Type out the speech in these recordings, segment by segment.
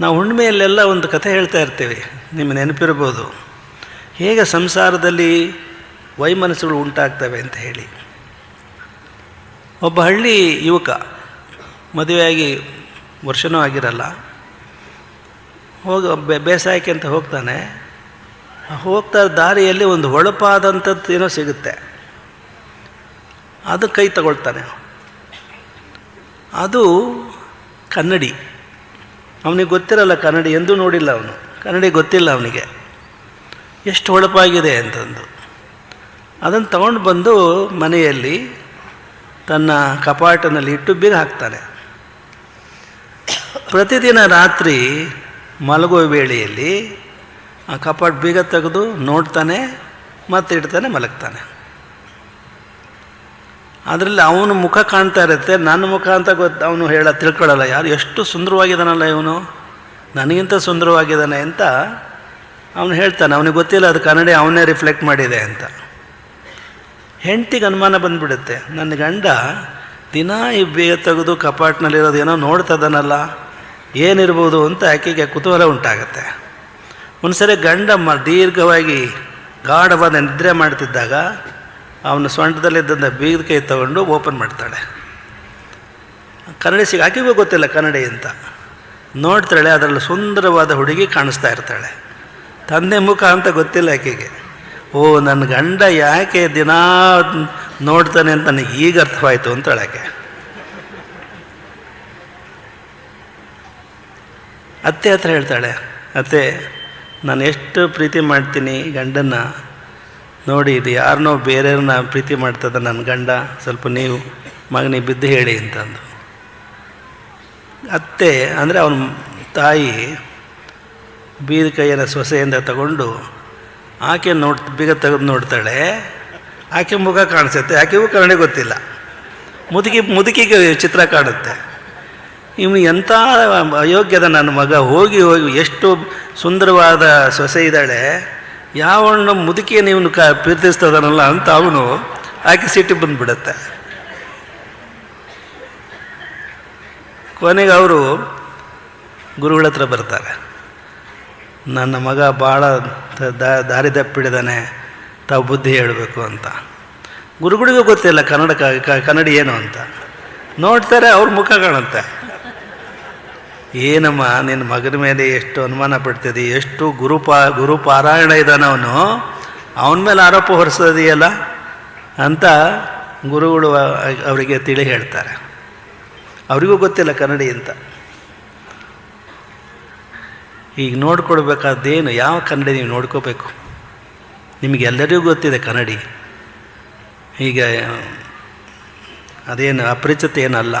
ನಾವು ಹುಣ್ಣಿಮೆಯಲ್ಲೆಲ್ಲ ಒಂದು ಕಥೆ ಹೇಳ್ತಾ ಇರ್ತೀವಿ, ನಿಮ್ಮ ನೆನಪಿರ್ಬೋದು. ಹೇಗೆ ಸಂಸಾರದಲ್ಲಿ ವೈಮನಸ್ಸುಗಳು ಉಂಟಾಗ್ತವೆ ಅಂತ ಹೇಳಿ. ಒಬ್ಬ ಹಳ್ಳಿ ಯುವಕ, ಮದುವೆಯಾಗಿ ವರ್ಷನೂ ಆಗಿರಲ್ಲ, ಹೋಗಿ ಬೇಸಾಯಕ್ಕೆ ಅಂತ ಹೋಗ್ತಾನೆ. ಹೋಗ್ತಾ ದಾರಿಯಲ್ಲಿ ಒಂದು ಹೊಳಪಾದಂಥದ್ದು ಏನೋ ಸಿಗುತ್ತೆ. ಅದು ಕೈ ತಗೊಳ್ತಾನೆ. ಅದು ಕನ್ನಡಿ. ಅವನಿಗೆ ಗೊತ್ತಿರಲ್ಲ ಕನ್ನಡ ಎಂದೂ ನೋಡಿಲ್ಲ ಅವನು. ಕನ್ನಡಿ ಗೊತ್ತಿಲ್ಲ ಅವನಿಗೆ. ಎಷ್ಟು ಹೊಳಪಾಗಿದೆ ಅಂತಂದು. ಅದನ್ನು ತಗೊಂಡು ಬಂದು ಮನೆಯಲ್ಲಿ ತನ್ನ ಕಪಾಟನಲ್ಲಿ ಇಟ್ಟು ಬೀಗ ಹಾಕ್ತಾನೆ. ಪ್ರತಿದಿನ ರಾತ್ರಿ ಮಲಗುವ ವೇಳೆಯಲ್ಲಿ ಆ ಕಪಾಟ್ ಬೀಗ ತೆಗೆದು ನೋಡ್ತಾನೆ, ಮತ್ತೆ ಇಡ್ತಾನೆ, ಮಲಗ್ತಾನೆ. ಅದರಲ್ಲಿ ಅವನ ಮುಖ ಕಾಣ್ತಾ ಇರುತ್ತೆ. ನನ್ನ ಮುಖ ಅಂತ ಗೊತ್ತು ಅವನು ಹೇಳ ತಿಳ್ಕೊಳ್ಳಲ್ಲ ಯಾರು ಎಷ್ಟು ಸುಂದರವಾಗಿದ್ದಾನಲ್ಲ ಇವನು? ನನಗಿಂತ ಸುಂದರವಾಗಿದ್ದಾನೆ ಅಂತ ಅವನು ಹೇಳ್ತಾನೆ. ಅವನಿಗೆ ಗೊತ್ತಿಲ್ಲ, ಅದು ಕನ್ನಡಿ ಅವನೇ ರಿಫ್ಲೆಕ್ಟ್ ಮಾಡಿದೆ ಅಂತ. ಹೆಂಡ್ತಿಗೆ ಅನುಮಾನ ಬಂದುಬಿಡುತ್ತೆ. ನನ್ನ ಗಂಡ ದಿನ ಈ ಬೇಗ ತೆಗೆದು ಕಪಾಟ್ನಲ್ಲಿರೋದು ಏನೋ ನೋಡ್ತದನಲ್ಲ. ಏನಿರ್ಬೋದು ಅಂತ ಆಕೆಗೆ ಕುತೂಹಲ ಉಂಟಾಗತ್ತೆ. ಒಂದ್ಸರಿ ಗಂಡ ಮ ದೀರ್ಘವಾಗಿ ಗಾಢವಾದ ನಿದ್ರೆ ಮಾಡ್ತಿದ್ದಾಗ ಅವನ ಸೊಂಟದಲ್ಲಿದ್ದಂಥ ಬೀಗದ ಕೈ ತಗೊಂಡು ಓಪನ್ ಮಾಡ್ತಾಳೆ. ಕನ್ನಡಿ ಸಿಗ ಆಕೆಗೂ ಗೊತ್ತಿಲ್ಲ ಕನ್ನಡಿ ಅಂತ. ನೋಡ್ತಾಳೆ, ಅದರಲ್ಲಿ ಸುಂದರವಾದ ಹುಡುಗಿ ಕಾಣಿಸ್ತಾ ಇರ್ತಾಳೆ. ತಂದೆ ಮುಖ ಅಂತ ಗೊತ್ತಿಲ್ಲ ಆಕೆಗೆ. ಓ ನನ್ನ ಗಂಡ ಯಾಕೆ ದಿನ ನೋಡ್ತಾನೆ ಅಂತ ನನಗೆ ಈಗ ಅರ್ಥವಾಯಿತು ಅಂತಾಳೆ ಆಕೆ. ಅತ್ತೆ ಹತ್ರ ಹೇಳ್ತಾಳೆ, ಅತ್ತೆ, ನಾನು ಎಷ್ಟು ಪ್ರೀತಿ ಮಾಡ್ತೀನಿ ಗಂಡನ್ನ. ನೋಡಿ, ಇದು ಯಾರನ್ನೋ ಬೇರೆಯವ್ರನ್ನ ಪ್ರೀತಿ ಮಾಡ್ತದ ನನ್ನ ಗಂಡ, ಸ್ವಲ್ಪ ನೀವು ಮಗನಿಗೆ ಬಿದ್ದು ಹೇಳಿ ಅಂತಂದು. ಅತ್ತೆ ಅಂದರೆ ಅವನ ತಾಯಿ ಬೀದ ಕೈಯನ್ನು ಸೊಸೆಯಿಂದ ತಗೊಂಡು ಆಕೆ ನೋಡ್, ಬೀಗ ತೆಗೆದು ನೋಡ್ತಾಳೆ, ಆಕೆ ಮುಖ ಕಾಣಿಸುತ್ತೆ ಆಕೆಗೂ ಕನ್ನಡ ಗೊತ್ತಿಲ್ಲ. ಮುದುಕಿ, ಮುದುಕಿಗೆ ಚಿತ್ರ ಕಾಣುತ್ತೆ. ಇವನು ಎಂಥ ಅಯೋಗ್ಯದ ನನ್ನ ಮಗ, ಹೋಗಿ ಹೋಗಿ ಎಷ್ಟು ಸುಂದರವಾದ ಸೊಸೆ ಇದ್ದಾಳೆ ಯಾವಣ್ಣ ಮುದುಕಿಯನ್ನು ಇವನು ಕ ಪ್ರೀತಿಸ್ತದನಲ್ಲ ಅಂತ ಅವನು ಆಕೆ ಸಿಟ್ಟಿಗೆ ಬಂದುಬಿಡುತ್ತೆ. ಕೊನೆಗೆ ಅವರು ಗುರುಗಳ ಹತ್ರ ಬರ್ತಾರೆ. ನನ್ನ ಮಗ ಭಾಳ ದಾರಿ ತಪ್ಪಿಡಿದಾನೆ ತಾವು ಬುದ್ಧಿ ಹೇಳಬೇಕು ಅಂತ. ಗುರುಗಳಿಗೂ ಗೊತ್ತಿಲ್ಲ ಕನ್ನಡ ಕನ್ನಡಿ ಏನು ಅಂತ. ನೋಡ್ತಾರೆ ಅವ್ರ ಮುಖ ಕಾಣುತ್ತೆ. ಏನಮ್ಮ ನಿನ್ನ ಮಗನ ಮೇಲೆ ಎಷ್ಟು ಅನುಮಾನ ಪಡ್ತಿದ್ದಿ ಎಷ್ಟು ಗುರುಪಾ, ಗುರುಪಾರಾಯಣ ಇದ್ದಾನೆ ಅವನು. ಅವನ ಮೇಲೆ ಆರೋಪ ಹೊರಿಸೋದಿಯಲ್ಲ ಅಂತ ಗುರುಗಳು ಅವರಿಗೆ ತಿಳಿ ಹೇಳ್ತಾರೆ. ಅವರಿಗೂ ಗೊತ್ತಿಲ್ಲ ಕನ್ನಡಿ ಅಂತ. ಈಗ ನೋಡ್ಕೊಡ್ಬೇಕಾದ್ದೇನು ಯಾವ ಕನ್ನಡಿ ನೀವು ನೋಡ್ಕೋಬೇಕು? ನಿಮಗೆಲ್ಲರಿಗೂ ಗೊತ್ತಿದೆ ಕನ್ನಡಿ. ಈಗ, ಅದೇನು ಅಪರಿಚಿತ ಏನಲ್ಲ.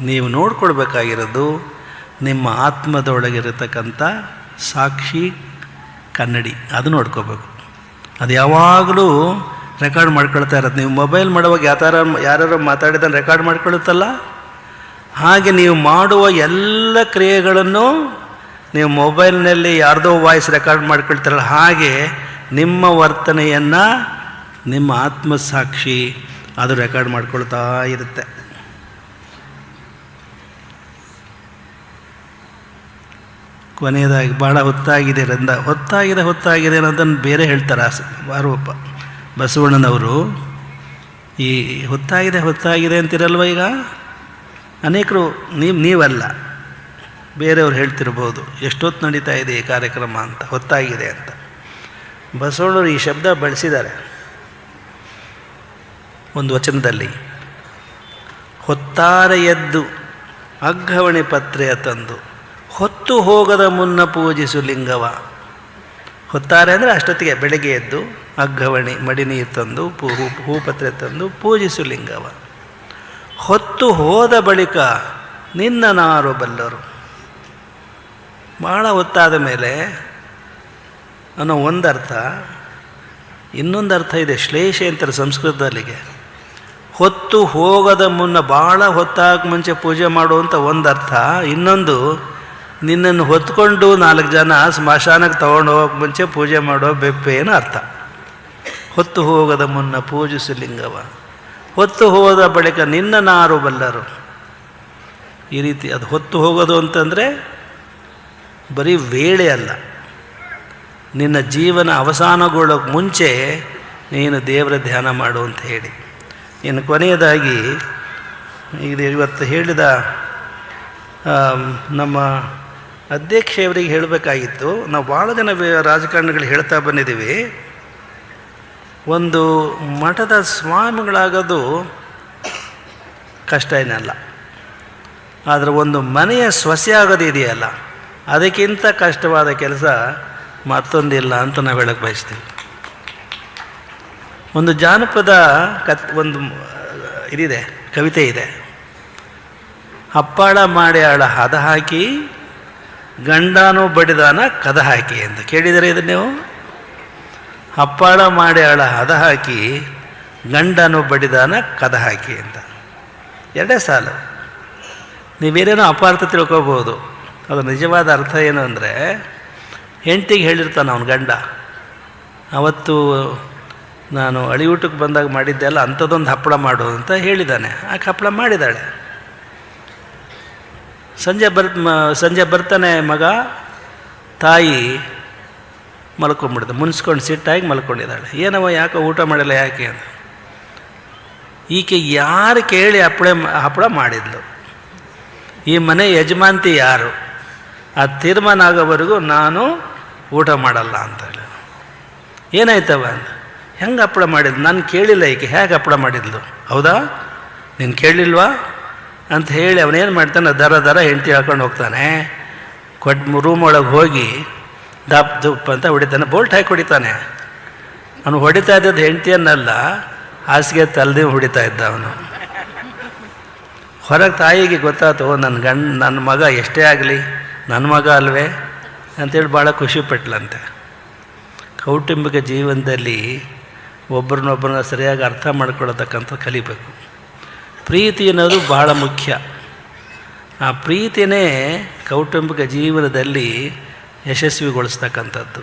ನೀವು ನೋಡ್ಕೊಳ್ಬೇಕಾಗಿರೋದು ನಿಮ್ಮ ಆತ್ಮದೊಳಗಿರತಕ್ಕಂಥ ಸಾಕ್ಷಿ ಕನ್ನಡಿ. ಅದು ನೋಡ್ಕೋಬೇಕು. ಅದು ಯಾವಾಗಲೂ ರೆಕಾರ್ಡ್ ಮಾಡ್ಕೊಳ್ತಾ ಇರೋದು. ನೀವು ಮೊಬೈಲ್ ಮಾಡುವಾಗ ಥರ ಯಾರು ಮಾತಾಡಿದ ರೆಕಾರ್ಡ್ ಮಾಡ್ಕೊಳ್ಳುತ್ತಲ್ಲ ಹಾಗೆ ನೀವು ಮಾಡುವ ಎಲ್ಲ ಕ್ರಿಯೆಗಳನ್ನು ನೀವು ಮೊಬೈಲ್ನಲ್ಲಿ ಯಾರ್ದೋ ವಾಯ್ಸ್ ರೆಕಾರ್ಡ್ ಮಾಡ್ಕೊಳ್ತಾರಲ್ಲ, ಹಾಗೆ ನಿಮ್ಮ ವರ್ತನೆಯನ್ನು ನಿಮ್ಮ ಆತ್ಮಸಾಕ್ಷಿ ಅದು ರೆಕಾರ್ಡ್ ಮಾಡ್ಕೊಳ್ತಾ ಇರುತ್ತೆ. ಕೊನೆಯದಾಗಿ ಭಾಳ ಹೊತ್ತಾಗಿದೆ ರಂದ. ಹೊತ್ತಾಗಿದೆ ಹೊತ್ತಾಗಿದೆ ಅನ್ನೋದನ್ನು ಬೇರೆ ಹೇಳ್ತಾರೆ ಆಸ ಬಾರೋಪ್ಪ ಬಸವಣ್ಣನವರು, ಈ ಹೊತ್ತಾಗಿದೆ ಹೊತ್ತಾಗಿದೆ ಅಂತಿರಲ್ವ ಈಗ? ಅನೇಕರು ನೀವು, ನೀವಲ್ಲ, ಬೇರೆಯವ್ರು ಹೇಳ್ತಿರ್ಬೋದು, ಎಷ್ಟೊತ್ತು ನಡೀತಾ ಇದೆ ಈ ಕಾರ್ಯಕ್ರಮ ಅಂತ, ಹೊತ್ತಾಗಿದೆ ಅಂತ. ಬಸವಣ್ಣವರು ಈ ಶಬ್ದ ಬಳಸಿದ್ದಾರೆ. ಒಂದು ವಚನದಲ್ಲಿ ಹೊತ್ತಾರೆ ಎದ್ದು ಅಗ್ಗವಣೆ ಪತ್ರೆಯ ತಂದು ಹೊತ್ತು ಹೋಗದ ಮುನ್ನ ಪೂಜಿಸು ಲಿಂಗವ. ಹೊತ್ತಾರೆ ಅಂದರೆ ಅಷ್ಟೊತ್ತಿಗೆ ಬೆಳಗ್ಗೆ ಎದ್ದು ಅಗ್ಗವಣಿ ಮಡಿ ನೀರು ತಂದು, ಪೂ ಹೂ ಹೂಪತ್ರೆ ತಂದು ಪೂಜಿಸು ಲಿಂಗವ. ಹೊತ್ತು ಹೋದ ಬಳಿಕ ನಿನ್ನ ನಾರು ಬಲ್ಲರು. ಭಾಳ ಹೊತ್ತಾದ ಮೇಲೆ ಅನ್ನೋ ಒಂದು ಅರ್ಥ ಇನ್ನೊಂದು ಅರ್ಥ ಇದೆ ಶ್ಲೇಷ ಅಂತಾರೆ ಸಂಸ್ಕೃತದಲ್ಲಿಗೆ. ಹೊತ್ತು ಹೋಗದ ಮುನ್ನ ಭಾಳ ಹೊತ್ತಾಗ ಮುಂಚೆ ಪೂಜೆ ಮಾಡುವಂಥ ಒಂದು ಅರ್ಥ ಇನ್ನೊಂದು ನಿನ್ನನ್ನು ಹೊತ್ಕೊಂಡು ನಾಲ್ಕು ಜನ ಸ್ಮಶಾನಕ್ಕೆ ತಗೊಂಡು ಹೋಗೋಕೆ ಮುಂಚೆ ಪೂಜೆ ಮಾಡೋ ಬೆಪ್ಪೇನು ಅರ್ಥ? ಹೊತ್ತು ಹೋಗದ ಮುನ್ನ ಪೂಜಿಸು ಲಿಂಗವ. ಹೊತ್ತು ಹೋದ ಬಳಿಕ ನಿನ್ನ ನಾರು ಬಲ್ಲರು. ಈ ರೀತಿ ಅದು ಹೊತ್ತು ಹೋಗೋದು ಅಂತಂದರೆ ಬರೀ ವೇಳೆ ಅಲ್ಲ. ನಿನ್ನ ಜೀವನ ಅವಸಾನಗೊಳ್ಳೋಕೆ ಮುಂಚೆ ನೀನು ದೇವರ ಧ್ಯಾನ ಮಾಡು ಅಂತ ಹೇಳಿ. ಇನ್ನು ಕೊನೆಯದಾಗಿ ಇದು ಇವತ್ತು ಹೇಳಿದ ನಮ್ಮ ಅಧ್ಯಕ್ಷೆಯವರಿಗೆ ಹೇಳಬೇಕಾಗಿತ್ತು. ನಾವು ಭಾಳ ಜನ ರಾಜಕಾರಣಿಗಳು ಹೇಳ್ತಾ ಬಂದಿದ್ದೀವಿ. ಒಂದು ಮಠದ ಸ್ವಾಮಿಗಳಾಗೋದು ಕಷ್ಟ ಏನಲ್ಲ. ಆದರೆ ಒಂದು ಮನೆಯ ಸೊಸೆ ಆಗೋದು ಇದೆಯಲ್ಲ, ಅದಕ್ಕಿಂತ ಕಷ್ಟವಾದ ಕೆಲಸ ಮತ್ತೊಂದಿಲ್ಲ ಅಂತ ನಾವು ಹೇಳಕ್ಕೆ ಬಯಸ್ತೀವಿ. ಒಂದು ಜಾನಪದ ಕತ್, ಒಂದು ಇದಿದೆ, ಕವಿತೆ ಇದೆ. ಅಪ್ಪಾಳ ಮಾಡಿ ಆಳ ಹದ ಹಾಕಿ ಗಂಡನೂ ಬಡಿದಾನ ಕದ ಹಾಕಿ ಅಂತ ಕೇಳಿದರೆ ಇದು ನೀವು? ಅಪ್ಪಾಳ ಮಾಡಿ ಅಳ ಹದ ಹಾಕಿ ಗಂಡನು ಬಡಿದಾನ ಕದ ಹಾಕಿ ಅಂತ. ಎರಡೇ ಸಾಲು. ನೀವೇನೇನೋ ಅಪಾರ್ಥ ತಿಳ್ಕೋಬೋದು ಅದು ನಿಜವಾದ ಅರ್ಥ ಏನು ಅಂದರೆ, ಹೆಂಡ್ತಿಗೆ ಹೇಳಿರ್ತಾನೆ ಅವನು ಗಂಡ, ಅವತ್ತು ನಾನು ಅಳಿಯೂಟಕ್ಕೆ ಬಂದಾಗ ಮಾಡಿದ್ದೆಲ್ಲ ಅಂಥದ್ದೊಂದು ಹಪ್ಪಳ ಮಾಡು ಅಂತ ಹೇಳಿದ್ದಾನೆ ಆಕೆ ಹಪ್ಪಳ ಮಾಡಿದ್ದಾಳೆ ಸಂಜೆ ಬರ್ ಸಂಜೆ ಬರ್ತಾನೆ ಮಗ ತಾಯಿ ಮಲ್ಕೊಂಡ್ಬಿಡ್ದೆ ಮುನ್ಸ್ಕೊಂಡು ಸಿಟ್ಟಾಗಿ ಮಲ್ಕೊಂಡಿದ್ದಾಳೆ. ಏನವ ಯಾಕೋ ಊಟ ಮಾಡಿಲ್ಲ ಯಾಕೆ ಅಂತ. ಈಕೆ ಯಾರು ಕೇಳಿ ಹಪ್ಪಳೆ ಹಪ್ಪಳ ಮಾಡಿದ್ಲು. ಈ ಮನೆ ಯಜಮಾಂತಿ ಯಾರು? ಆ ತೀರ್ಮಾನ ಆಗೋವರೆಗೂ ನಾನು ಊಟ ಮಾಡಲ್ಲ ಅಂತ ಹೇಳಿ. ಏನಾಯ್ತವ ಅಂತ. ಹೆಂಗೆ ಹಪ್ಪಳ ಮಾಡಿದ್ಲು? ನಾನು ಕೇಳಿಲ್ಲ ಈಕೆ. ಹೇಗೆ ಹಪ್ಪಳ ಮಾಡಿದ್ಲು? ಹೌದಾ? ನೀನು ಕೇಳಿಲ್ವಾ? ಅಂತ ಹೇಳಿ ಅವನೇನು ಮಾಡ್ತಾನೆ, ದರ ದರ ಹೆಂಡತಿ ಹಾಕೊಂಡು ಹೋಗ್ತಾನೆ. ಕೊಡ್ ರೂಮ್ ಒಳಗೆ ಹೋಗಿ ದಪ್ ದುಪ್ ಅಂತ ಹೊಡಿತಾನೆ, ಬೋಲ್ಟ್ ಹಾಕಿ ಹೊಡಿತಾನೆ. ಅವನು ಹೊಡಿತಾ ಇದ್ದದ್ದು ಹೆಂಡತಿಯನ್ನಲ್ಲ, ಹಾಸಿಗೆ ತಲ್ದಿ ಹೊಡಿತಾ ಇದ್ದ ಅವನು. ಹೊರಗೆ ತಾಯಿಗೆ ಗೊತ್ತಾಯ್ತು ನನ್ನ ಗಂಡ ನನ್ನ ಮಗ ಎಷ್ಟೇ ಆಗಲಿ ನನ್ನ ಮಗ ಅಲ್ವೇ? ಅಂತೇಳಿ ಭಾಳ ಖುಷಿ ಪಟ್ಲಂತೆ. ಕೌಟುಂಬಿಕ ಜೀವನದಲ್ಲಿ ಒಬ್ಬರನ್ನೊಬ್ಬರನ್ನ ಸರಿಯಾಗಿ ಅರ್ಥ ಮಾಡ್ಕೊಳ್ಳತಕ್ಕಂಥ ಕಲಿಬೇಕು. ಪ್ರೀತಿ ಅನ್ನೋದು ಬಹಳ ಮುಖ್ಯ. ಆ ಪ್ರೀತಿನೇ ಕೌಟುಂಬಿಕ ಜೀವನದಲ್ಲಿ ಯಶಸ್ವಿಗೊಳಿಸ್ತಕ್ಕಂಥದ್ದು.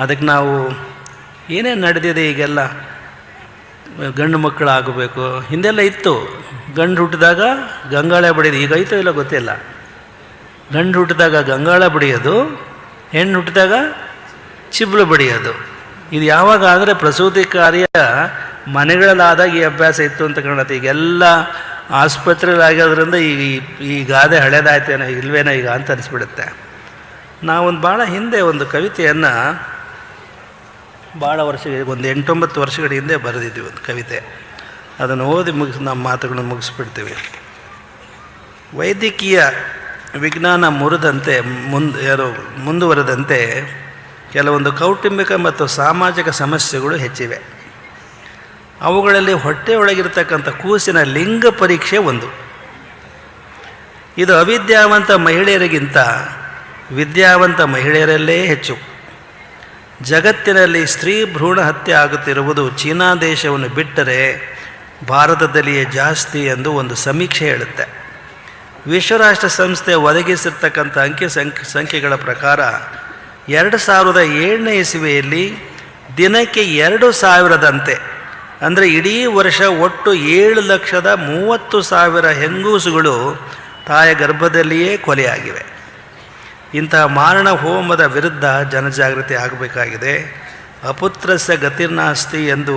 ಅದಕ್ಕೆ ನಾವು ಏನೇನು ನಡೆದಿದೆ ಈಗೆಲ್ಲ? ಗಂಡು ಮಕ್ಕಳಾಗಬೇಕು. ಹಿಂದೆಲ್ಲ ಇತ್ತು. ಗಂಡು ಹುಟ್ಟಿದಾಗ ಗಂಗಾಳ ಬಡಿಯೋದು. ಈಗ ಐತೋ ಇಲ್ಲ ಗೊತ್ತಿಲ್ಲ. ಗಂಡು ಹುಟ್ಟಿದಾಗ ಗಂಗಾಳ ಬಡಿಯೋದು, ಹೆಣ್ಣು ಹುಟ್ಟಿದಾಗ ಚಿಬ್ಲು ಬಡಿಯೋದು. ಇದು ಯಾವಾಗ ಆದರೆ ಪ್ರಸೂತಿ ಕಾರ್ಯ ಮನೆಗಳಲ್ಲಾದಾಗ ಈ ಅಭ್ಯಾಸ ಇತ್ತು ಅಂತ ಕಾಣುತ್ತೆ ಈಗೆಲ್ಲ ಆಸ್ಪತ್ರೆಗಳಾಗೋದ್ರಿಂದ ಈ, ಈ- ಗಾದೆ ಹಳೇದಾಯ್ತೇನೋ ಇಲ್ವೇನೋ ಈಗ ಅಂತ ಅನಿಸ್ಬಿಡುತ್ತೆ. ನಾವೊಂದು ಭಾಳ ಹಿಂದೆ ಒಂದು ಕವಿತೆಯನ್ನು ಭಾಳ ವರ್ಷ ಒಂದು ಎಂಟೊಂಬತ್ತು ವರ್ಷಗಳ ಹಿಂದೆ ಬರೆದಿದ್ದೀವಿ ಒಂದು ಕವಿತೆ. ಅದನ್ನು ಓದಿ ಮುಗಿಸ್, ನಮ್ಮ ಮಾತುಗಳನ್ನು ಮುಗಿಸ್ಬಿಡ್ತೀವಿ. ವೈದ್ಯಕೀಯ ವಿಜ್ಞಾನ ಮುರಿದಂತೆ ಮುಂದೆ ಯಾರು ಮುಂದುವರೆದಂತೆ ಕೆಲವೊಂದು ಕೌಟುಂಬಿಕ ಮತ್ತು ಸಾಮಾಜಿಕ ಸಮಸ್ಯೆಗಳು ಹೆಚ್ಚಿವೆ. ಅವುಗಳಲ್ಲಿ ಹೊಟ್ಟೆಯೊಳಗಿರ್ತಕ್ಕಂಥ ಕೂಸಿನ ಲಿಂಗ ಪರೀಕ್ಷೆ ಒಂದು. ಇದು ಅವಿದ್ಯಾವಂತ ಮಹಿಳೆಯರಿಗಿಂತ ವಿದ್ಯಾವಂತ ಮಹಿಳೆಯರಲ್ಲೇ ಹೆಚ್ಚು. ಜಗತ್ತಿನಲ್ಲಿ ಸ್ತ್ರೀ ಭ್ರೂಣ ಹತ್ಯೆ ಆಗುತ್ತಿರುವುದು ಚೀನಾ ದೇಶವನ್ನು ಬಿಟ್ಟರೆ ಭಾರತದಲ್ಲಿಯೇ ಜಾಸ್ತಿ ಎಂದು ಒಂದು ಸಮೀಕ್ಷೆ ಹೇಳುತ್ತೆ. ವಿಶ್ವರಾಷ್ಟ್ರ ಸಂಸ್ಥೆ ಒದಗಿಸಿರ್ತಕ್ಕಂಥ ಅಂಕಿ ಸಂಖ್ಯೆ, ಸಂಖ್ಯೆಗಳ ಪ್ರಕಾರ ಎರಡು ಸಾವಿರದ ಏಳನೇ ಇಸವಿಯಲ್ಲಿ ದಿನಕ್ಕೆ ಎರಡು ಸಾವಿರದಂತೆ ಅಂದರೆ ಇಡೀ ವರ್ಷ ಒಟ್ಟು ಏಳು ಲಕ್ಷದ ಮೂವತ್ತು ಸಾವಿರ ಹೆಂಗೂಸುಗಳು ತಾಯ ಗರ್ಭದಲ್ಲಿಯೇ ಕೊಲೆಯಾಗಿವೆ. ಇಂತಹ ಮಾರಣ ಹೋಮದ ವಿರುದ್ಧ ಜನಜಾಗೃತಿ ಆಗಬೇಕಾಗಿದೆ. ಅಪುತ್ರಸ್ಯ ಗತಿರ್ನಾಸ್ತಿ ಎಂದು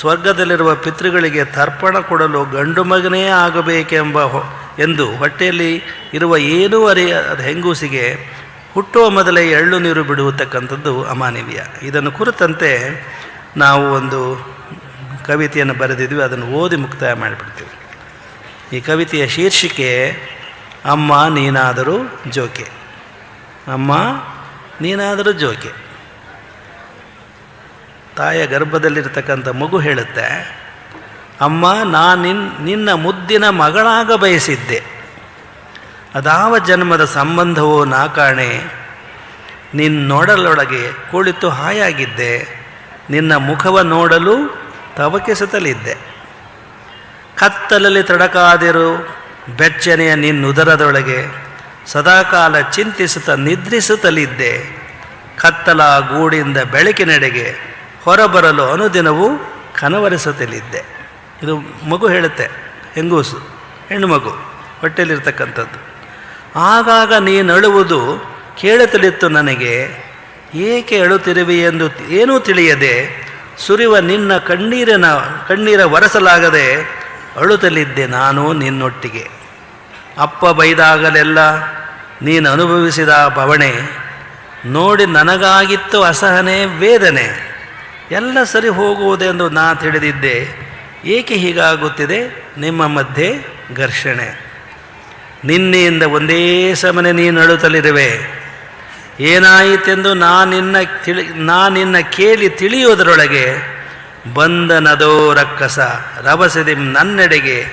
ಸ್ವರ್ಗದಲ್ಲಿರುವ ಪಿತೃಗಳಿಗೆ ತರ್ಪಣ ಕೊಡಲು ಗಂಡು ಮಗನೇ ಆಗಬೇಕೆಂಬ ಎಂದು ಹೊಟ್ಟೆಯಲ್ಲಿ ಇರುವ ಏನೂ ಅರಿಯದ ಹೆಂಗೂಸಿಗೆ ಹುಟ್ಟುವ ಮೊದಲೇ ಎಳ್ಳು ನೀರು ಬಿಡುವತಕ್ಕಂಥದ್ದು ಅಮಾನವೀಯ. ಇದನ್ನು ಕುರಿತಂತೆ ನಾವು ಒಂದು ಕವಿತೆಯನ್ನು ಬರೆದಿದ್ವಿ, ಅದನ್ನು ಓದಿ ಮುಕ್ತಾಯ ಮಾಡಿಬಿಡ್ತೀವಿ. ಈ ಕವಿತೆಯ ಶೀರ್ಷಿಕೆ, ಅಮ್ಮ ನೀನಾದರೂ ಜೋಕೆ. ಅಮ್ಮ ನೀನಾದರೂ ಜೋಕೆ. ತಾಯ ಗರ್ಭದಲ್ಲಿರ್ತಕ್ಕಂಥ ಮಗು ಹೇಳುತ್ತೆ, ಅಮ್ಮ, ನಾನು ನಿನ್, ನಿನ್ನ ಮುದ್ದಿನ ಮಗಳಾಗ ಬಯಸಿದ್ದೆ. ಅದಾವ ಜನ್ಮದ ಸಂಬಂಧವೋ ನಾ ಕಾಣೆ ನಿನ್ನೊಡಲೊಳಗೆ ಕುಳಿತು ಹಾಯಾಗಿದ್ದೆ. ನಿನ್ನ ಮುಖವ ನೋಡಲು ತವಕಿಸುತ್ತಲಿದ್ದೆ ಕತ್ತಲಲ್ಲಿ ತಡಕಾದಿರು ಬೆಚ್ಚನೆಯ ನಿನ್ನುದರದೊಳಗೆ ಸದಾಕಾಲ ಚಿಂತಿಸುತ್ತ ನಿದ್ರಿಸುತ್ತಲಿದ್ದೆ. ಕತ್ತಲ ಗೂಡಿಂದ ಬೆಳಕಿನೆಡೆಗೆ ಹೊರಬರಲು ಅನುದಿನವೂ ಕನವರಿಸುತ್ತಲಿದ್ದೆ. ಇದು ಮಗು ಹೇಳುತ್ತೆ, ಹೆಂಗೂಸು ಹೆಣ್ಣು ಮಗು ಹೊಟ್ಟೆಯಲ್ಲಿರ್ತಕ್ಕಂಥದ್ದು. ಆಗಾಗ ನೀನು ಅಳುವುದು ಕೇಳುತ್ತಲಿತ್ತು ನನಗೆ, ಏಕೆ ಅಳುತ್ತಿರುವೆ ಎಂದು ಏನೂ ತಿಳಿಯದೆ ಸುರಿವ ನಿನ್ನ ಕಣ್ಣೀರಿನ ಕಣ್ಣೀರ ಒರೆಸಲಾಗದೆ ಅಳುತ್ತಲಿದ್ದೆ ನಾನು ನಿನ್ನೊಟ್ಟಿಗೆ. ಅಪ್ಪ ಬೈದಾಗಲೆಲ್ಲ ನೀನು ಅನುಭವಿಸಿದ ಬವಣೆ, ನೋಡಿ ನನಗಾಗಿತ್ತು ಅಸಹನೆ, ವೇದನೆ. ಎಲ್ಲ ಸರಿ ಹೋಗುವುದೆಂದು ನಾ ತಿಳಿದಿದ್ದೆ. ಏಕೆ ಹೀಗಾಗುತ್ತಿದೆ? ನಿಮ್ಮ ಮಧ್ಯೆ ಘರ್ಷಣೆ. ನಿನ್ನೆಯಿಂದ ಒಂದೇ ಸಮನೆ ನೀನು ಅಳುತ್ತಲಿರುವೆ. ಏನಾಯಿತೆಂದು ನಾ ನಿನ್ನ ತಿಳಿ, ನಾ ನಿನ್ನ ಕೇಳಿ ತಿಳಿಯುವುದರೊಳಗೆ ಬಂದನದೋ ರಕ್ಕಸ ರಭಸದಿ ನನ್ನೆಡೆಗೆ.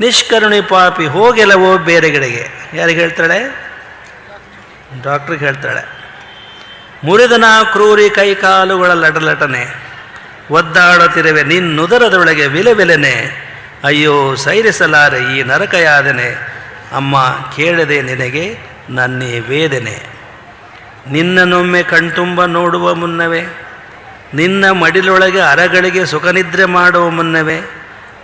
ನಿಷ್ಕರುಣಿ ಪಾಪಿ ಹೋಗೆಲವೋ ಬೇರೆಗಡೆಗೆ. ಯಾರಿಗೆ ಹೇಳ್ತಾಳೆ? ಡಾಕ್ಟ್ರಿಗೆ ಹೇಳ್ತಾಳೆ. ಮುರಿದನ ಕ್ರೂರಿ ಕೈಕಾಲುಗಳ ಲಟಲಟನೆ. ಒದ್ದಾಡುತ್ತಿರುವೆ ನಿನ್ನುದರದೊಳಗೆ ವಿಲೆ ವಿಲೆನೆ ಅಯ್ಯೋ ಸೈರಿಸಲಾರೆ ಈ ನರಕಯಾದನೆ. ಅಮ್ಮ ಕೇಳದೆ ನಿನಗೆ ನನ್ನೇ ವೇದನೆ. ನಿನ್ನನೊಮ್ಮೆ ಕಣ್ತುಂಬ ನೋಡುವ ಮುನ್ನವೇ, ನಿನ್ನ ಮಡಿಲೊಳಗೆ ಅರಗಳಿಗೆ ಸುಖನಿದ್ರೆ ಮಾಡುವ ಮುನ್ನವೇ,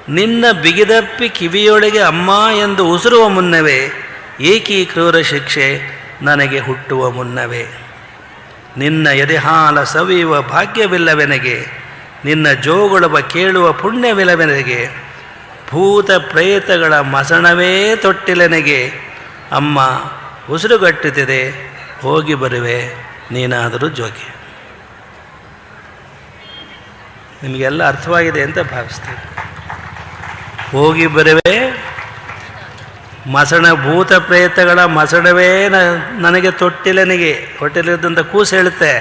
ನಿನ್ನ ಬಿಗಿದಪ್ಪಿ ಕಿವಿಯೊಳಗೆ ಅಮ್ಮ ಎಂದು ಉಸಿರುವ ಮುನ್ನವೇ, ಏಕೀ ಕ್ರೂರ ಶಿಕ್ಷೆ ನನಗೆ ಹುಟ್ಟುವ ಮುನ್ನವೇ. ನಿನ್ನ ಎದೆಹಾಲ ಸವಿಯುವ ಭಾಗ್ಯವಿಲ್ಲವೆನಗೆ, ನಿನ್ನ ಜೋಗುಳವ ಕೇಳುವ ಪುಣ್ಯವಿಲ್ಲವೆನಗೆ, ಭೂತ ಪ್ರೇತಗಳ ಮಸಣವೇ ತೊಟ್ಟಿಲೆನಗೆ, ಅಮ್ಮ ಉಸಿರುಗಟ್ಟುತ್ತಿದೆ ಹೋಗಿ ಬರುವೆ, ನೀನಾದರೂ ಜೋಗಿ. ನಿಮಗೆಲ್ಲ ಅರ್ಥವಾಗಿದೆ ಅಂತ ಭಾವಿಸ್ತೀನಿ. ಹೋಗಿ ಬರುವೆ, ಮಸಣ ಭೂತ ಪ್ರೇತಗಳ ಮಸಣವೇ ನನಗೆ ತೊಟ್ಟಿಲನಿಗೆ. ಹೊಟ್ಟೆಲಿದ್ದಂಥ ಕೂಸು ಹೇಳುತ್ತೆ.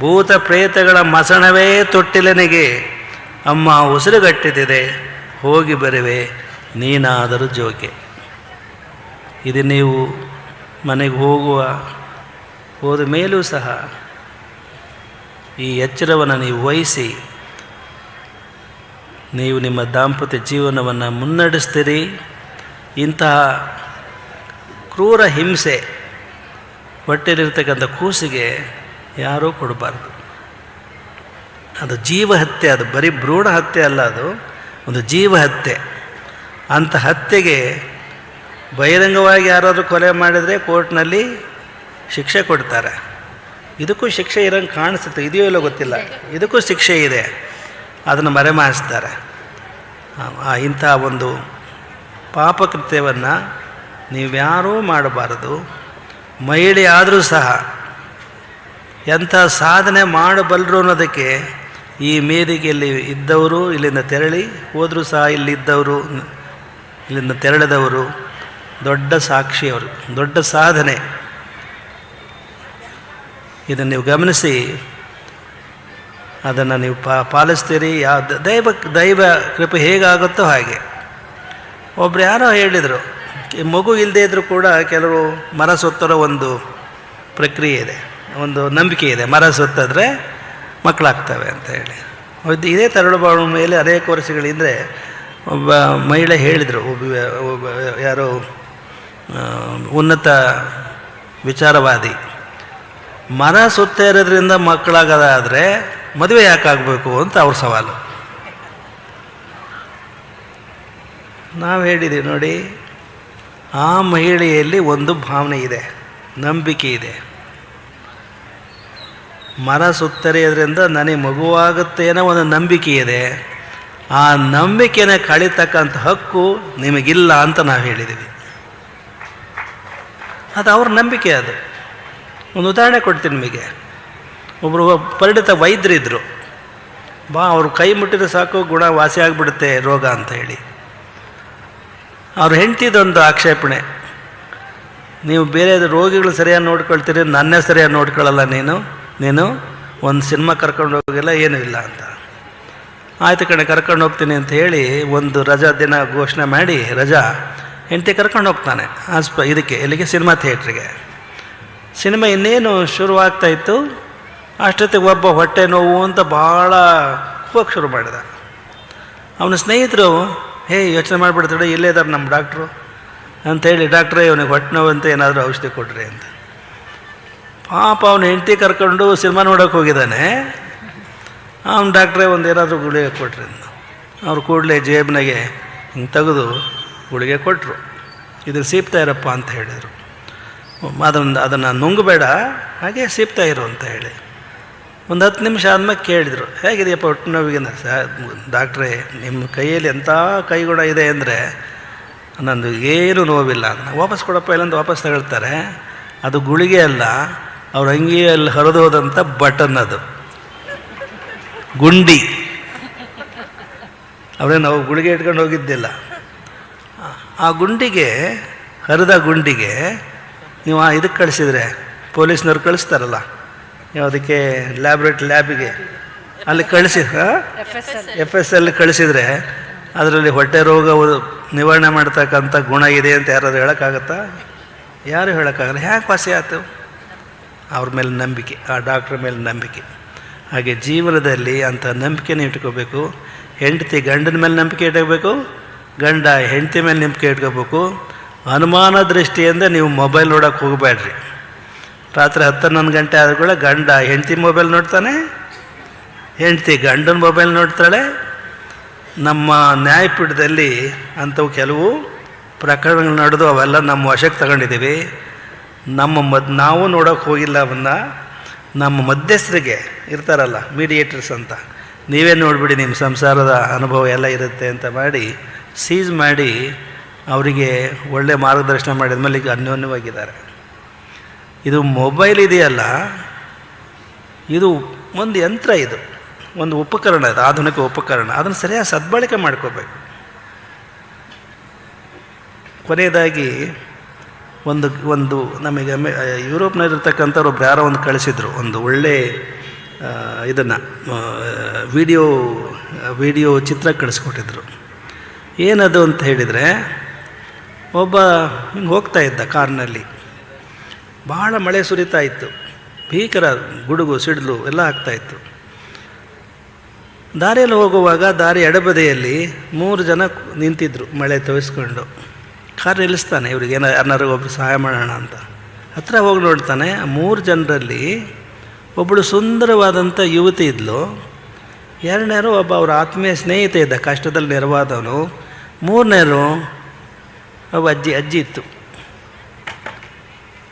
ಭೂತ ಪ್ರೇತಗಳ ಮಸಣವೇ ತೊಟ್ಟಿಲನಿಗೆ. ಅಮ್ಮ ಉಸಿರುಗಟ್ಟಿದೆ ಹೋಗಿ ಬರುವೆ, ನೀನಾದರೂ ಜೋಕೆ ಇದು ನೀವು ಮನೆಗೆ ಹೋಗುವ ಹೋದ ಮೇಲೂ ಸಹ ಈ ಎಚ್ಚರವನ್ನು ನೀವು ವಹಿಸಿ, ನೀವು ನಿಮ್ಮ ದಾಂಪತ್ಯ ಜೀವನವನ್ನು ಮುನ್ನಡೆಸ್ತೀರಿ. ಇಂತಹ ಕ್ರೂರ ಹಿಂಸೆ ಹೊಟ್ಟೆಲಿರ್ತಕ್ಕಂಥ ಕೂಸಿಗೆ ಯಾರೂ ಕೊಡಬಾರ್ದು. ಅದು ಜೀವ ಹತ್ಯೆ ಅದು ಬರೀ ಭ್ರೂಣ ಹತ್ಯೆ ಅಲ್ಲ ಅದು, ಒಂದು ಜೀವ ಹತ್ಯೆ ಅಂಥ ಹತ್ಯೆಗೆ ಬಹಿರಂಗವಾಗಿ ಯಾರಾದರೂ ಕೊಲೆ ಮಾಡಿದರೆ ಕೋರ್ಟ್ನಲ್ಲಿ ಶಿಕ್ಷೆ ಕೊಡ್ತಾರೆ. ಇದಕ್ಕೂ ಶಿಕ್ಷೆ ಇರೋಂಗೆ ಕಾಣಿಸುತ್ತೆ. ಇದೆಯೋ ಇಲ್ಲೋ ಗೊತ್ತಿಲ್ಲ. ಇದಕ್ಕೂ ಶಿಕ್ಷೆ ಇದೆ. ಅದನ್ನು ಮರೆಮಾಯಿಸ್ತಾರೆ. ಇಂಥ ಒಂದು ಪಾಪಕೃತ್ಯವನ್ನು ನೀವ್ಯಾರೂ ಮಾಡಬಾರದು. ಮಹಿಳೆ ಆದರೂ ಸಹ ಎಂಥ ಸಾಧನೆ ಮಾಡಬಲ್ಲರು ಅನ್ನೋದಕ್ಕೆ ಈ ಮೇದಿಗೆಯಲ್ಲಿ ಇದ್ದವರು, ಇಲ್ಲಿಂದ ತೆರಳಿ, ಹೋದರೂ ಸಹ ಇಲ್ಲಿದ್ದವರು, ಇಲ್ಲಿಂದ ತೆರಳಿದವರು ದೊಡ್ಡ ಸಾಕ್ಷಿಯವರು, ದೊಡ್ಡ ಸಾಧನೆ. ಇದನ್ನು ನೀವು ಗಮನಿಸಿ. ಅದನ್ನು ನೀವು ಪಾ, ಪಾಲಿಸ್ತೀರಿ. ಯಾವ ದೈವ ದೈವ ಕೃಪೆ ಹೇಗಾಗುತ್ತೋ ಹಾಗೆ. ಒಬ್ರು ಯಾರೋ ಹೇಳಿದರು ಮಗು ಇಲ್ಲದೇ ಇದ್ದರೂ ಕೂಡ ಕೆಲವು ಮರ ಸುತ್ತರೋ ಒಂದು ಪ್ರಕ್ರಿಯೆ ಇದೆ, ಒಂದು ನಂಬಿಕೆ ಇದೆ. ಮರ ಸುತ್ತಿದ್ರೆ ಮಕ್ಕಳಾಗ್ತವೆ ಅಂತ ಹೇಳಿ. ಇದು ಇದೇ ತರಳುಬಾಳು ಮೇಲೆ ಅನೇಕ ವರ್ಷಗಳಿಂದರೆ ಒಬ್ಬ ಮಹಿಳೆ ಹೇಳಿದರು, ಒಬ್ಬ ಒಬ್ಬ ಯಾರೋ ಉನ್ನತ ವಿಚಾರವಾದಿ. ಮರ ಸುತ್ತ ಇರೋದ್ರಿಂದ ಮಕ್ಕಳಾಗೋದಾದರೆ ಮದುವೆ ಯಾಕಾಗಬೇಕು ಅಂತ ಅವ್ರ ಸವಾಲು. ನಾವು ಹೇಳಿದ್ದೀವಿ ನೋಡಿ, ಆ ಮಹಿಳೆಯಲ್ಲಿ ಒಂದು ಭಾವನೆ ಇದೆ, ನಂಬಿಕೆ ಇದೆ. ಮರ ಸುತ್ತರಿಯೋದ್ರಿಂದ ನನಗೆ ಮಗುವಾಗುತ್ತೆ ಅನ್ನೋ ಒಂದು ನಂಬಿಕೆ ಇದೆ. ಆ ನಂಬಿಕೆನ ಕಳಿತಕ್ಕಂಥ ಹಕ್ಕು ನಿಮಗಿಲ್ಲ ಅಂತ ನಾವು ಹೇಳಿದ್ದೀವಿ ಅದು ಅವ್ರ ನಂಬಿಕೆ ಅದು. ಒಂದು ಉದಾಹರಣೆ ಕೊಡ್ತೀನಿ ನಿಮಗೆ. ಒಬ್ಬರು ಪರಿಣಿತ ವೈದ್ಯರಿದ್ದರು ಬಾ, ಅವರು ಕೈ ಮುಟ್ಟಿದ್ರೆ ಸಾಕು, ಗುಣ ವಾಸಿ ಆಗಿಬಿಡುತ್ತೆ, ರೋಗ ಅಂತ ಹೇಳಿ. ಅವ್ರ ಹೆಂಡ್ತಿದೊಂದು ಆಕ್ಷೇಪಣೆ. ನೀವು ಬೇರೆ ರೋಗಿಗಳು ಸರಿಯಾಗಿ ನೋಡ್ಕೊಳ್ತೀರಿ, ನನ್ನೇ ಸರಿಯಾಗಿ ನೋಡ್ಕೊಳ್ಳಲ್ಲ ನೀನು ನೀನು ಒಂದು ಸಿನಿಮಾ ಕರ್ಕೊಂಡು ಹೋಗಿಲ್ಲ, ಏನೂ ಇಲ್ಲ ಅಂತ. ಆಯ್ತು ಕಣೆ, ಕರ್ಕೊಂಡು ಹೋಗ್ತೀನಿ ಅಂತ ಹೇಳಿ ಒಂದು ರಜಾ ದಿನ ಘೋಷಣೆ ಮಾಡಿ, ರಜಾ, ಹೆಂಡತಿ ಕರ್ಕೊಂಡು ಹೋಗ್ತಾನೆ, ಆಸ್ಪ, ಇದಕ್ಕೆ, ಎಲ್ಲಿಗೆ? ಸಿನಿಮಾ ಥಿಯೇಟ್ರಿಗೆ. ಸಿನಿಮಾ ಇನ್ನೇನು ಶುರುವಾಗ್ತಾ ಇತ್ತು? ಅಷ್ಟೊತ್ತಿಗೆ ಒಬ್ಬ ಹೊಟ್ಟೆ ನೋವು ಅಂತ ಭಾಳ ಹೋಗಿ ಶುರು ಮಾಡಿದ. ಅವನ ಸ್ನೇಹಿತರು, ಹೇ, ಯೋಚನೆ ಮಾಡಿಬಿಡ್ತಾರೆ ಇಲ್ಲೇ ಇದ್ದಾರೆ ನಮ್ಮ ಡಾಕ್ಟ್ರು. ಅಂತೇಳಿ ಡಾಕ್ಟ್ರೇ, ಇವನಿಗೆ ಹೊಟ್ಟೆ ನೋವು ಅಂತ ಏನಾದರೂ ಔಷಧಿ ಕೊಡ್ರಿ ಅಂತ. ಪಾಪ ಅವನ ಹೆಂಡತಿ ಕರ್ಕೊಂಡು ಸಿನಿಮಾ ನೋಡೋಕೆ ಹೋಗಿದ್ದಾನೆ. ಅವ್ನ ಡಾಕ್ಟ್ರೇ, ಒಂದು ಏನಾದರೂ ಗುಳಿಗೆ ಕೊಟ್ರಿ ಅವ್ರು ಕೂಡಲೇ ಜೇಬ್ನಾಗೆ ಹಿಂಗೆ ತೆಗೆದು ಗುಳಿಗೆ ಕೊಟ್ಟರು ಇದನ್ನು ಸೀಪ್ತಾ ಇರಪ್ಪ ಅಂತ ಹೇಳಿದರು. ಅದನ್ನು ಅದನ್ನು ನುಂಗಬೇಡ, ಹಾಗೆ ಸಿಪ್ತಾ ಇರು ಅಂತ ಹೇಳಿ. ಒಂದು ಹತ್ತು ನಿಮಿಷ ಆದ್ಮೇಲೆ ಕೇಳಿದರು, ಹೇಗಿದೆಯಪ್ಪ ಹೊಟ್ಟೆ ನೋವಿಗೆ ಡಾಕ್ಟ್ರೇ ನಿಮ್ಮ ಕೈಯಲ್ಲಿ ಎಂಥ ಕೈಗುಣ ಇದೆ ಅಂದರೆ ನಂದು ಏನು ನೋವಿಲ್ಲ ಅಂತ. ವಾಪಸ್ ಕೊಡಪ್ಪ ಇಲ್ಲಂದು ವಾಪಸ್ ತಗೊಳ್ತಾರೆ. ಅದು ಗುಳಿಗೆ ಅಲ್ಲ, ಅವ್ರ ಅಂಗಿಯಲ್ಲಿ ಹರಿದೋದಂಥ ಬಟನ್ ಅದು. ಗುಂಡಿ. ಅವರೇ, ನಾವು ಗುಳಿಗೆ ಇಟ್ಕೊಂಡು ಹೋಗಿದ್ದಿಲ್ಲ. ಆ ಗುಂಡಿಗೆ, ಹರಿದ ಗುಂಡಿಗೆ ನೀವು ಆ ಇದಕ್ಕೆ ಕಳಿಸಿದರೆ ಪೊಲೀಸ್ನವ್ರು ಕಳಿಸ್ತಾರಲ್ಲ. ಯಾವುದಕ್ಕೆ ಲ್ಯಾಬ್ರೇಟ್ರಿ ಲ್ಯಾಬಿಗೆ ಅಲ್ಲಿ ಕಳಿಸಿ ಎಫ್ ಎಸ್ ಎಲ್ ಕಳಿಸಿದರೆ ಅದರಲ್ಲಿ ಹೊಟ್ಟೆ ರೋಗ ನಿವಾರಣೆ ಮಾಡ್ತಕ್ಕಂಥ ಗುಣ ಇದೆ ಅಂತ ಯಾರಾದ್ರು ಹೇಳೋಕ್ಕಾಗತ್ತಾ? ಯಾರು ಹೇಳೋಕ್ಕಾಗಲ್ಲ. ಹ್ಯಾಂಗೆ ವಾಸಿ ಆಯ್ತು? ಅವ್ರ ಮೇಲೆ ನಂಬಿಕೆ, ಆ ಡಾಕ್ಟ್ರ್ ಮೇಲೆ ನಂಬಿಕೆ. ಹಾಗೆ ಜೀವನದಲ್ಲಿ ಅಂಥ ನಂಬಿಕೆನ ಇಟ್ಕೋಬೇಕು. ಹೆಂಡತಿ ಗಂಡನ ಮೇಲೆ ನಂಬಿಕೆ ಇಟ್ಕೋಬೇಕು. ಗಂಡ ಹೆಂಡತಿ ಮೇಲೆ ನಂಬಿಕೆ ಇಟ್ಕೋಬೇಕು. ಅನುಮಾನ ದೃಷ್ಟಿಯಿಂದ ನೀವು ಮೊಬೈಲ್ ನೋಡೋಕೆ ಹೋಗಬೇಡ್ರಿ. ರಾತ್ರಿ ಹತ್ತು ಹನ್ನೊಂದು ಗಂಟೆ ಆದ ಕೂಡ ಗಂಡ ಹೆಂಡತಿ ಮೊಬೈಲ್ ನೋಡ್ತಾನೆ, ಹೆಂಡತಿ ಗಂಡನ ಮೊಬೈಲ್ ನೋಡ್ತಾಳೆ. ನಮ್ಮ ನ್ಯಾಯಪೀಠದಲ್ಲಿ ಅಂಥವು ಕೆಲವು ಪ್ರಕರಣಗಳು ನಡೆದು ಅವೆಲ್ಲ ನಮ್ಮ ವಶಕ್ಕೆ ತಗೊಂಡಿದ್ದೀವಿ. ನಮ್ಮ ಮದ್, ನಾವು ನೋಡೋಕ್ಕೆ ಹೋಗಿಲ್ಲ ಅವನ್ನ. ನಮ್ಮ ಮಧ್ಯಸ್ಥರಿಗೆ ಇರ್ತಾರಲ್ಲ ಮೀಡಿಯೇಟರ್ಸ್ ಅಂತ. ನೀವೇ ನೋಡಿಬಿಡಿ ನಿಮ್ಮ ಸಂಸಾರದ ಅನುಭವ ಎಲ್ಲ ಇರುತ್ತೆ ಅಂತ ಮಾಡಿ ಸೀಸ್ ಮಾಡಿ ಅವರಿಗೆ ಒಳ್ಳೆ ಮಾರ್ಗದರ್ಶನ ಮಾಡಿದ ಮೇಲೆ ಈಗ ಅನ್ಯೋನ್ಯವಾಗಿದ್ದಾರೆ. ಇದು ಮೊಬೈಲ್ ಇದೆಯಲ್ಲ, ಇದು ಒಂದು ಯಂತ್ರ ಇದು, ಒಂದು ಉಪಕರಣ ಇದು, ಆಧುನಿಕ ಉಪಕರಣ. ಅದನ್ನು ಸರಿಯಾಗಿ ಸದ್ಬಳಕೆ ಮಾಡ್ಕೋಬೇಕು. ಕೊನೆಯದಾಗಿ ಒಂದು ಒಂದು ನಮಗೆ ಯುರೋಪ್ನಲ್ಲಿರ್ತಕ್ಕಂಥವ್ರು ಒಬ್ರು ಯಾರೋ ಒಂದು ಕಳಿಸಿದ್ರು, ಒಂದು ಒಳ್ಳೆ ಇದನ್ನು ವಿಡಿಯೋ ವಿಡಿಯೋ ಚಿತ್ರ ಕಳಿಸ್ಕೊಟ್ಟಿದ್ರು. ಏನದು ಅಂತ ಹೇಳಿದರೆ ಒಬ್ಬ ಹಿಂಗೆ ಹೋಗ್ತಾ ಇದ್ದ ಕಾರ್ನಲ್ಲಿ. ಭಾಳ ಮಳೆ ಸುರಿತಾ ಇತ್ತು. ಭೀಕರ ಗುಡುಗು, ಸಿಡಿಲು ಎಲ್ಲ ಆಗ್ತಾಯಿತ್ತು ದಾರಿಯಲ್ಲಿ ಹೋಗುವಾಗ ದಾರಿ ಎಡಬದಿಯಲ್ಲಿ ಮೂರು ಜನ ನಿಂತಿದ್ದರು ಮಳೆ ತವಿಸ್ಕೊಂಡು ಕಾರ್ ನಿಲ್ಲಿಸ್ತಾನೆ, ಇವ್ರಿಗೆ ಏನೋ ಯಾರನ್ನಾರು ಒಬ್ರು ಸಹಾಯ ಮಾಡೋಣ ಅಂತ. ಹತ್ರ ಹೋಗಿ ನೋಡ್ತಾನೆ, ಮೂರು ಜನರಲ್ಲಿ ಒಬ್ಬಳು ಸುಂದರವಾದಂಥ ಯುವತಿ ಇದ್ಲು. ಎರಡನೇರು ಒಬ್ಬ ಅವರ ಆತ್ಮೀಯ ಸ್ನೇಹಿತ ಇದ್ದ, ಕಷ್ಟದಲ್ಲಿ ನೆರವಾದವನು. ಮೂರನೇರು ಒಬ್ಬ ಅಜ್ಜಿ ಅಜ್ಜಿ ಇತ್ತು.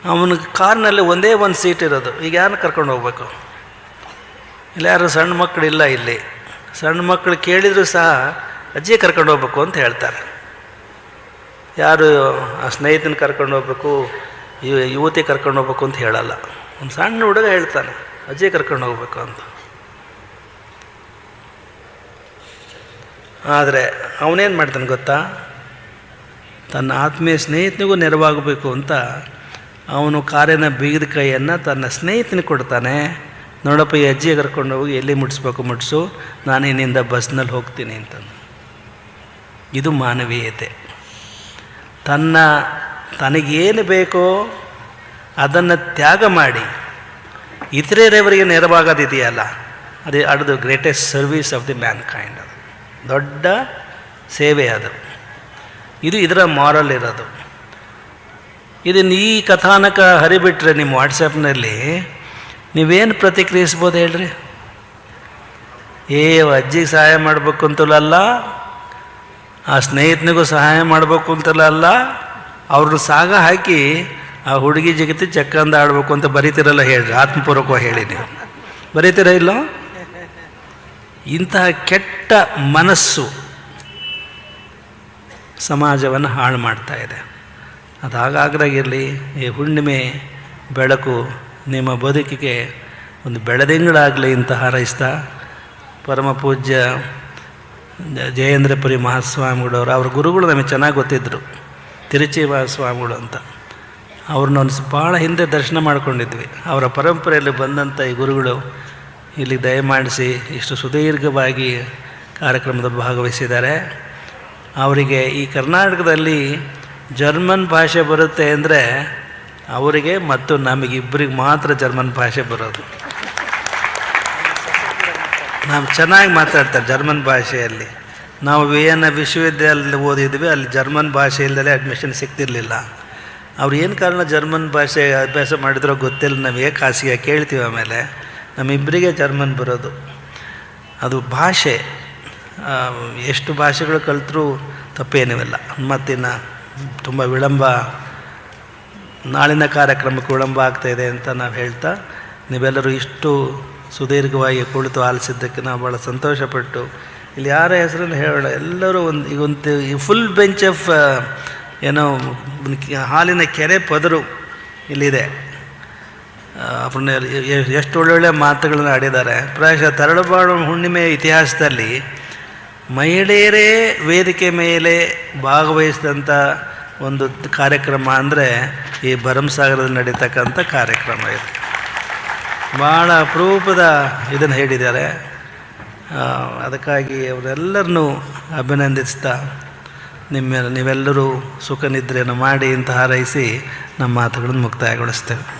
ಅವನ ಕಾರ್ನಲ್ಲಿ ಒಂದೇ ಒಂದು ಸೀಟ್ ಇರೋದು. ಈಗ ಯಾರನ್ನ ಕರ್ಕೊಂಡು ಹೋಗ್ಬೇಕು? ಇಲ್ಲ, ಯಾರು ಸಣ್ಣ ಮಕ್ಕಳಿಲ್ಲ ಇಲ್ಲಿ ಸಣ್ಣ ಮಕ್ಕಳು ಕೇಳಿದರೂ ಸಹ ಅಜ್ಜಿ ಕರ್ಕೊಂಡು ಹೋಗ್ಬೇಕು ಅಂತ ಹೇಳ್ತಾರೆ. ಯಾರು ಆ ಸ್ನೇಹಿತನ ಕರ್ಕೊಂಡು ಹೋಗ್ಬೇಕು ಯುವತಿ ಕರ್ಕೊಂಡು ಹೋಗ್ಬೇಕು ಅಂತ ಹೇಳಲ್ಲ. ಒಂದು ಸಣ್ಣ ಹುಡುಗ ಹೇಳ್ತಾನೆ ಅಜ್ಜಿ ಕರ್ಕೊಂಡು ಹೋಗ್ಬೇಕು ಅಂತ. ಆದರೆ ಅವನೇನು ಮಾಡ್ತಾನೆ ಗೊತ್ತಾ? ತನ್ನ ಆತ್ಮೀಯ ಸ್ನೇಹಿತನಿಗೂ ನೆರವಾಗಬೇಕು ಅಂತ ಅವನು ಕಾರಿನ ಬೀಗದ ಕೈಯನ್ನು ತನ್ನ ಸ್ನೇಹಿತನಿಗೆ ಕೊಡ್ತಾನೆ. ನೋಡಪ್ಪ, ಈ ಅಜ್ಜಿ ಕರ್ಕೊಂಡು ಹೋಗಿ ಎಲ್ಲಿ ಮುಟ್ಟಿಸ್ಬೇಕು ಮುಟ್ಟಿಸು ನಾನು ಇನ್ನಿಂದ ಬಸ್ನಲ್ಲಿ ಹೋಗ್ತೀನಿ ಅಂತಂದು. ಇದು ಮಾನವೀಯತೆ. ತನ್ನ ತನಗೇನು ಬೇಕೋ ಅದನ್ನು ತ್ಯಾಗ ಮಾಡಿ ಇತರರವರಿಗೆ ನೆರವಾಗೋದಿದೆಯಲ್ಲ, ಅದೇ ಅದು the greatest service of the mankind ಅದು. ದೊಡ್ಡ ಸೇವೆ ಅದು. ಇದು ಇದರ ಮಾರಲ್ ಇರೋದು. ಇದನ್ನು ಈ ಕಥಾನಕ ಹರಿಬಿಟ್ರೆ ನಿಮ್ಮ ವಾಟ್ಸಪ್ನಲ್ಲಿ ನೀವೇನು ಪ್ರತಿಕ್ರಿಯಿಸ್ಬೋದು ಹೇಳ್ರಿ? ಏ ಅಜ್ಜಿಗೆ ಸಹಾಯ ಮಾಡಬೇಕು ಅಂತಲಲ್ಲ, ಆ ಸ್ನೇಹಿತನಿಗೂ ಸಹಾಯ ಮಾಡಬೇಕು ಅಂತಲಲ್ಲ ಅವ್ರನ್ನ ಸಾಗ ಹಾಕಿ ಆ ಹುಡುಗಿ ಜಗತ್ತಿ ಚಕ್ಕಂದ ಆಡಬೇಕು ಅಂತ ಬರೀತಿರಲ್ಲ ಹೇಳ್ರಿ, ಆತ್ಮಪೂರ್ವಕವಾಗಿ ಹೇಳಿ ನೀವು. ಬರೀತೀರ ಇಲ್ಲೋ? ಇಂತಹ ಕೆಟ್ಟ ಮನಸ್ಸು ಸಮಾಜವನ್ನು ಹಾಳು ಮಾಡ್ತಾ ಇದೆ. ಅದು ಹಾಗಾಗ್ದಾಗಿರಲಿ ಈ ಹುಣ್ಣಿಮೆ ಬೆಳಕು ನಿಮ್ಮ ಬದುಕಿಗೆ ಒಂದು ಬೆಳದಿಂಗಳಾಗಲಿ ಅಂತ ಹಾರೈಸ್ತಾ, ಪರಮ ಪೂಜ್ಯ ಜ- ಜಯೇಂದ್ರಪುರಿ ಮಹಾಸ್ವಾಮಿಗಳವರು, ಅವ್ರ ಗುರುಗಳು ನಮಗೆ ಚೆನ್ನಾಗಿ ಗೊತ್ತಿದ್ದರು ತಿರುಚಿ ಮಹಾಸ್ವಾಮಿಗಳು ಅಂತ. ಅವ್ರನ್ನ ಒಂದು ಭಾಳ ಹಿಂದೆ ದರ್ಶನ ಮಾಡಿಕೊಂಡಿದ್ವಿ. ಅವರ ಪರಂಪರೆಯಲ್ಲಿ ಬಂದಂಥ ಈ ಗುರುಗಳು ಇಲ್ಲಿ ದಯಮಾಡಿಸಿ ಇಷ್ಟು ಸುದೀರ್ಘವಾಗಿ ಕಾರ್ಯಕ್ರಮದಲ್ಲಿ ಭಾಗವಹಿಸಿದ್ದಾರೆ. ಅವರಿಗೆ ಈ ಕರ್ನಾಟಕದಲ್ಲಿ ಜರ್ಮನ್ ಭಾಷೆ ಬರುತ್ತೆ ಅಂದರೆ ಅವರಿಗೆ ಮತ್ತು ನಮಗಿಬ್ಬರಿಗೆ ಮಾತ್ರ ಜರ್ಮನ್ ಭಾಷೆ ಬರೋದು. ನಾವು ಚೆನ್ನಾಗಿ ಮಾತಾಡ್ತಾರೆ ಜರ್ಮನ್ ಭಾಷೆಯಲ್ಲಿ. ನಾವು ವಿಯನ್ನ ವಿಶ್ವವಿದ್ಯಾಲಯದಲ್ಲಿ ಓದಿದ್ವಿ, ಅಲ್ಲಿ ಜರ್ಮನ್ ಭಾಷೆ ಇಲ್ಲದೆ ಅಡ್ಮಿಷನ್ ಸಿಗ್ತಿರ್ಲಿಲ್ಲ. ಅವ್ರು ಏನು ಕಾರಣ ಜರ್ಮನ್ ಭಾಷೆ ಅಭ್ಯಾಸ ಮಾಡಿದ್ರೋ ಗೊತ್ತಿಲ್ಲ ನಮಗೆ ಖಾಸಿಗೆ ಕೇಳ್ತೀವಿ ಆಮೇಲೆ. ನಮ್ಮಿಬ್ಬರಿಗೆ ಜರ್ಮನ್ ಬರೋದು. ಅದು ಭಾಷೆ. ಎಷ್ಟು ಭಾಷೆಗಳು ಕಲಿತರೂ ತಪ್ಪೇನಿವೆಲ್ಲ. ಮತ್ತಿನ್ನು ತುಂಬ ವಿಳಂಬ, ನಾಳಿನ ಕಾರ್ಯಕ್ರಮಕ್ಕೆ ವಿಳಂಬ ಆಗ್ತಾ ಇದೆ ಅಂತ ನಾವು ಹೇಳ್ತಾ, ನೀವೆಲ್ಲರೂ ಇಷ್ಟು ಸುದೀರ್ಘವಾಗಿ ಕುಳಿತು ಆಲಿಸಿದ್ದಕ್ಕೆ ನಾವು ಭಾಳ ಸಂತೋಷಪಟ್ಟು, ಇಲ್ಲಿ ಯಾರ ಹೆಸರನ್ನು ಹೇಳೋಣ? ಎಲ್ಲರೂ ಒಂದು, ಈಗ ಒಂದು ಈ ಫುಲ್ ಬೆಂಚ್ ಆಫ್ ಏನೋ, ಹಾಲಿನ ಕೆರೆ ಪದರು ಇಲ್ಲಿದೆ. ಎಷ್ಟು ಒಳ್ಳೊಳ್ಳೆ ಮಾತುಗಳನ್ನು ಆಡಿದ್ದಾರೆ. ಪ್ರಾಯಶಃ ತರಳುಬಾಳು ಹುಣ್ಣಿಮೆ ಇತಿಹಾಸದಲ್ಲಿ ಮಹಿಳೆಯರೇ ವೇದಿಕೆ ಮೇಲೆ ಭಾಗವಹಿಸಿದಂಥ ಒಂದು ಕಾರ್ಯಕ್ರಮ ಅಂದರೆ ಈ ಭರಮಸಾಗರದಲ್ಲಿ ನಡೀತಕ್ಕಂಥ ಕಾರ್ಯಕ್ರಮ ಇದು. ಭಾಳ ಅಪರೂಪದ ಇದನ್ನು ಹೇಳಿದ್ದಾರೆ. ಅದಕ್ಕಾಗಿ ಅವರೆಲ್ಲರನ್ನೂ ಅಭಿನಂದಿಸ್ತಾ ನಿಮ್ಮ ನೀವೆಲ್ಲರೂ ಸುಖನಿದ್ರೆಯನ್ನು ಮಾಡಿ ಅಂತ ಹಾರೈಸಿ ನಮ್ಮ ಮಾತುಗಳನ್ನು ಮುಕ್ತಾಯಗೊಳಿಸ್ತೇವೆ.